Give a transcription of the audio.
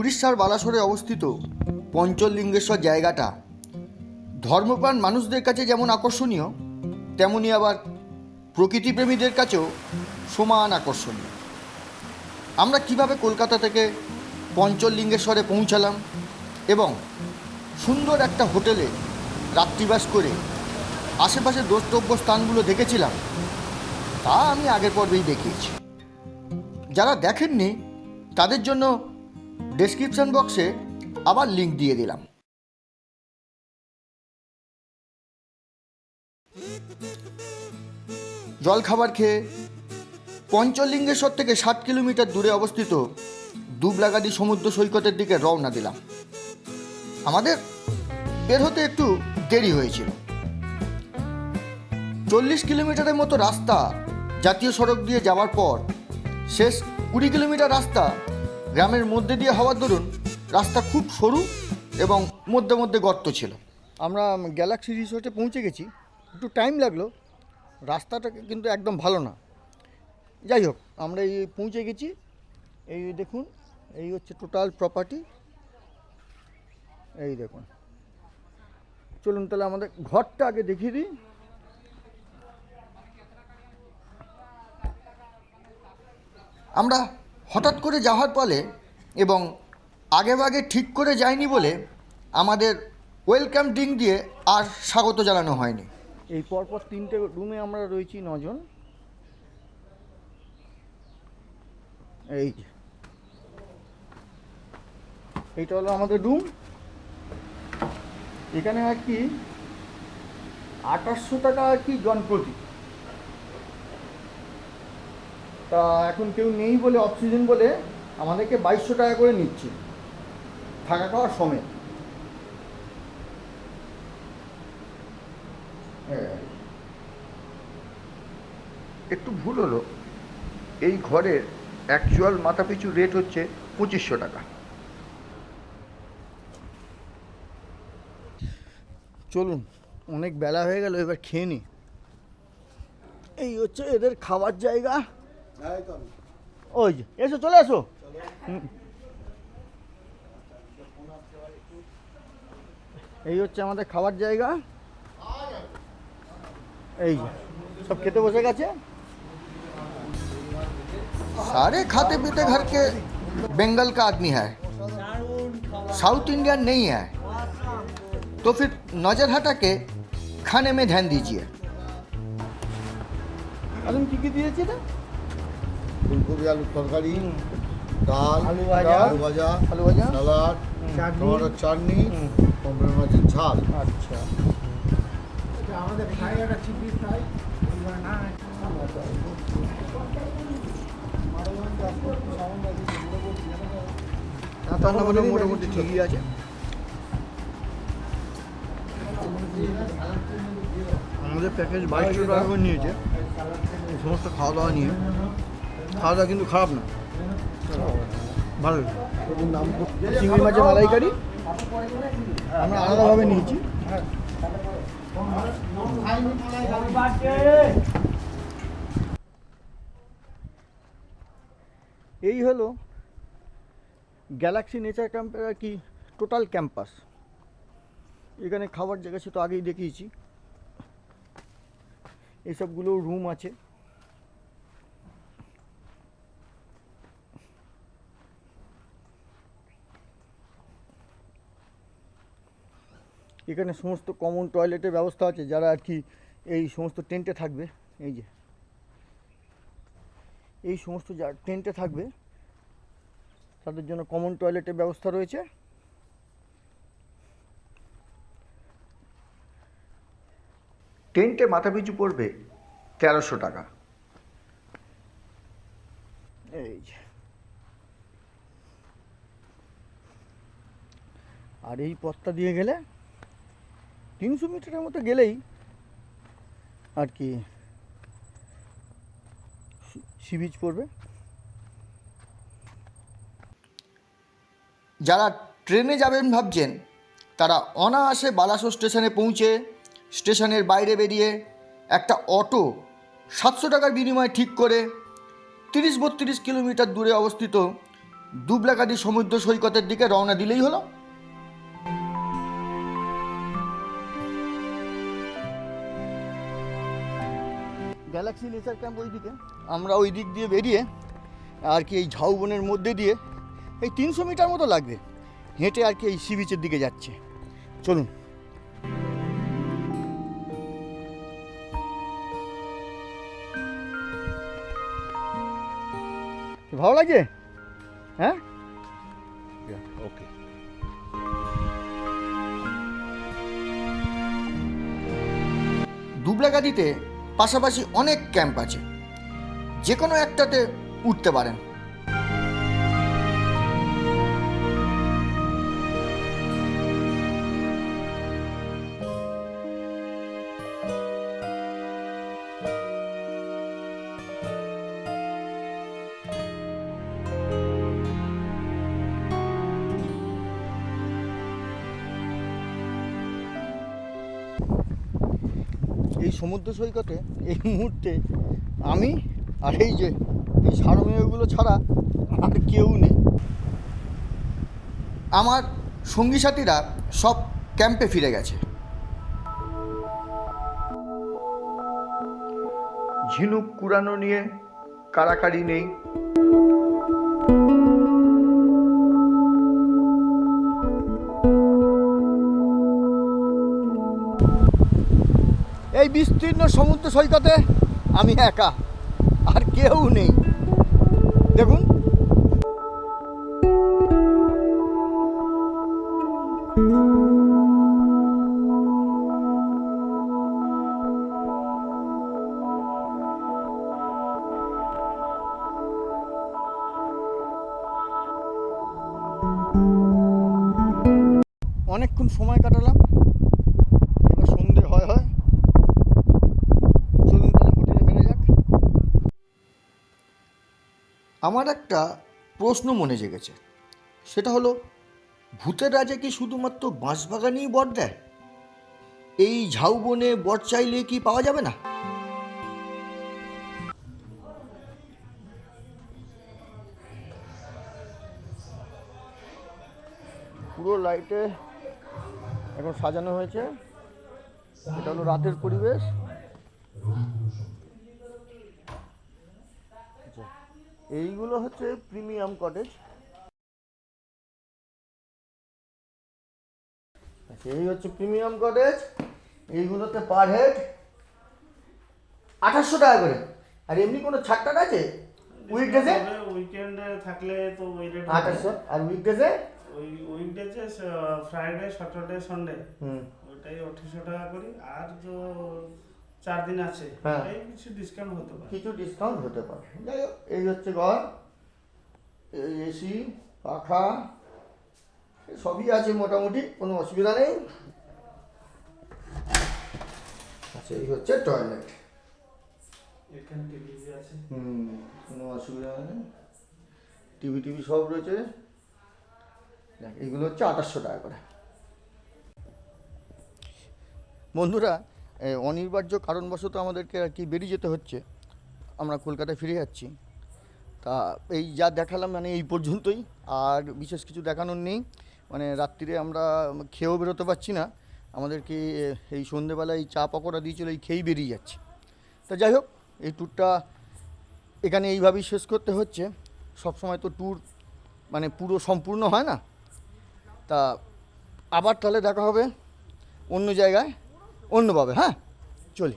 উড়িষ্যার বালাসোরে অবস্থিত পঞ্চলিঙ্গেশ্বর জায়গাটা। ধর্মপ্রাণ মানুষদের কাছে যেমন আকর্ষণীয়, তেমনি আবার প্রকৃতিপ্রেমীদের কাছেও সমান আকর্ষণীয়। আমরা কীভাবে কলকাতা থেকে পঞ্চলিঙ্গেশ্বরে পৌঁছালাম এবং সুন্দর একটা হোটেলে রাত্রিবাস করে আশেপাশের দ্রষ্টব্য স্থানগুলো দেখেছিলাম, তা আমি আগের পর্বেই দেখিয়েছি। যারা দেখেননি, তাদের জন্য ডেসক্রিপশন বক্সে আবার লিঙ্ক দিয়ে দিলাম। জলখাবার খেয়ে পঞ্চলিঙ্গেশ্বর থেকে সাত কিলোমিটার দূরে অবস্থিত দুবলাগাদি সমুদ্র সৈকতের দিকে রওনা দিলাম। আমাদের বের হতে একটু দেরি হয়েছিল। চল্লিশ কিলোমিটারের মতো রাস্তা জাতীয় সড়ক দিয়ে যাওয়ার পর শেষ কুড়ি কিলোমিটার রাস্তা গ্রামের মধ্যে দিয়ে হওয়ার দরুন রাস্তা খুব সরু এবং মধ্যে মধ্যে গর্ত ছিল। আমরা গ্যালাক্সি রিসোর্টে পৌঁছে গেছি, একটু টাইম লাগল, রাস্তাটা কিন্তু একদম ভালো না। যাই হোক, আমরা এই পৌঁছে গেছি, এই দেখুন, এই হচ্ছে টোটাল প্রপার্টি এই দেখুন। চলুন তাহলে আমাদের ঘরটা আগে দেখিয়ে দিই। আমরা হঠাৎ করে যাওয়ার ফলে এবং আগেভাগে ঠিক করে যায়নি বলে আমাদের ওয়েলকাম ড্রিঙ্ক দিয়ে আর স্বাগত জানানো হয়নি। এই পরপর তিনটে রুমে আমরা রয়েছি নজন। এই। এইটা হলো আমাদের রুম। এখানে আর কি আঠাশশো টাকা আর কি জনপ্রতি। তা এখন কেউ নেই বলে অক্সিজেন বলে আমাদেরকে বাইশশো টাকা করে নিচ্ছে। থাকা খাওয়ার সমেত। হ্যাঁ। একটু ভুল হলো। এই ঘরের অ্যাকচুয়াল মাথাপিছু রেট হচ্ছে পঁচিশশো টাকা। চলুন অনেক বেলা হয়ে গেল এবার খেয়ে নি। এই হচ্ছে এদের খাবার জায়গা। ওই যে এসো চলে এসো হুম। এই হচ্ছে আমাদের খাবার জায়গা এই যে সব খেতে বসে গেছে सारे खाते पीते घर के बंगाल का आदमी है साउथ इंडियन नहीं है तो फिर नजर हटा के खाने में ध्यान दीजिए আলম কি কি দিয়েছি না ফুলকপি আলুর তরকারি ডাল আলু ভাজা। আলু ভাজা আলু ভাজা। স্যালাড টমেটোর চাটনি। পমফ্রেট মাছের ঝাল আচ্ছা রান্না বান্না মোটামুটি ঠিকই আছে আমাদের প্যাকেজ বাইশশো টাকা করে নিয়েছে এই সমস্ত খাওয়া দাওয়া নিয়ে খাওয়া কিন্তু খারাপ না। ভালো। চিংড়ি মাছের মালাইকারি। আমরা আলাদাভাবে নিয়েছি। এই হলো গ্যালাক্সি নেচার ক্যাম্পের আর কি? টোটাল ক্যাম্পাস এখানে খাবার জায়গা সে তো আগেই দেখিয়েছি। এইসবগুলো রুম আছে। এখানে সমস্ত কমন টয়লেটের ব্যবস্থা আছে যারা আর কি এই সমস্ত টেন্টে থাকবে এই যে। এই সমস্ত যা টেন্টে থাকবে তাদের জন্য কমন টয়লেটের ব্যবস্থা রয়েছে। টেন্টে মাথাপিছু পড়বে তেরোশো টাকা। এই যে। আর এই পথটা দিয়ে গেলে তিনশো মিটারের মতো গেলেই আর কি সি বিচ পড়বে। যারা ট্রেনে যাবেন ভাবছেন, তারা অনায়াসে বালাসো স্টেশনে পৌঁছে, স্টেশনের বাইরে বেরিয়ে একটা অটো সাতশো টাকার বিনিময়ে ঠিক করে তিরিশ বত্রিশ কিলোমিটার দূরে অবস্থিত দুবলাকাদি সমুদ্র সৈকতের দিকে রওনা দিলেই হলো। গ্যালাক্সি নেচার ক্যাম্প ওই দিকে আমরা ওই দিক দিয়ে বেরিয়ে আর কি এই ঝাউবনের মধ্যে দিয়ে এই তিনশো মিটার মতো লাগবে। হেঁটে আর কি এই সি বিচের দিকে যাচ্ছে। চলুন। ভালো লাগছে? হ্যাঁ? ওকে দুবলাগাদিতে পাশাপাশি অনেক ক্যাম্প আছে। যে কোনো একটাতে উঠতে পারেন। এই সমুদ্র সৈকতে এই মুহূর্তে আমি আর এই যে এই সারমেয়গুলো ছাড়া আর কেউ নেই। আমার সঙ্গী সাথীরা সব ক্যাম্পে ফিরে গেছে। ঝিনুক কুড়ানো নিয়ে কারাকারি নেই। এই বিস্তীর্ণ সমুদ্র সৈকতে আমি একা আর কেউ নেই। দেখুন। অনেকক্ষণ সময় কাটালাম এবার সন্ধে হয় হয় চলুন তাহলে হোটেলে ফেরা যাক আমার একটা প্রশ্ন মনে জেগেছে। সেটা হলো, ভূতের রাজা কি শুধুমাত্র বাঁশবাগানেই বর দেয়? এই ঝাউবনে বর চাইলে কি পাওয়া যাবে না? পুরো লাইটে এখন সাজানো হয়েছে। এটা হলো রাতের পরিবেশ আচ্ছা, এইগুলো হচ্ছে প্রিমিয়াম কটেজ। আচ্ছা এই হচ্ছে প্রিমিয়াম কটেজ। এইগুলোতে পার হেড আঠাশশো টাকা করে। আর এমনি কোনো ছাড় টাকা আছে? উইকডেজে? উইকেন্ডে থাকলে তো ওই রেট আঠাশশো। আর উইকডেজে? ওই উইকডেজে ফ্রাইডে স্যাটারডে সানডে হুম। ওইটাই আঠাশশো টাকা করি। আর তো চার দিন আছে। হ্যাঁ। কিছু ডিসকাউন্ট হতে পারে। কিছু ডিসকাউন্ট হতে পারে। যাই হোক এই হচ্ছে ঘর এসি পাখা সবই আছে মোটামুটি কোনো অসুবিধা নেই। আচ্ছা এই হচ্ছে টয়লেট এখানে টিভি আছে। হুম কোনো অসুবিধা নেই। টিভি টিভি সব রয়েছে। দেখ এইগুলো হচ্ছে আঠাশশো টাকা করে। বন্ধুরা অনিবার্য কারণবশত আমাদেরকে আর কি বেরিয়ে যেতে হচ্ছে। আমরা কলকাতায় ফিরে যাচ্ছি। তা এই যা দেখালাম মানে এই পর্যন্তই। আর বিশেষ কিছু দেখানোর নেই। মানে রাত্রিরে আমরা খেয়েও বেরোতে পারছি না। আমাদেরকে এই সন্ধেবেলায় এই চা পকোড়া দিয়েছিল এই খেয়েই বেরিয়ে যাচ্ছে। তা যাই হোক, এই ট্যুরটা এখানে এইভাবেই শেষ করতে হচ্ছে। সব সময় তো ট্যুর মানে পুরো সম্পূর্ণ হয় না। তা আবার তাহলে দেখা হবে অন্য জায়গায়। অন্যভাবে হ্যাঁ? চলি।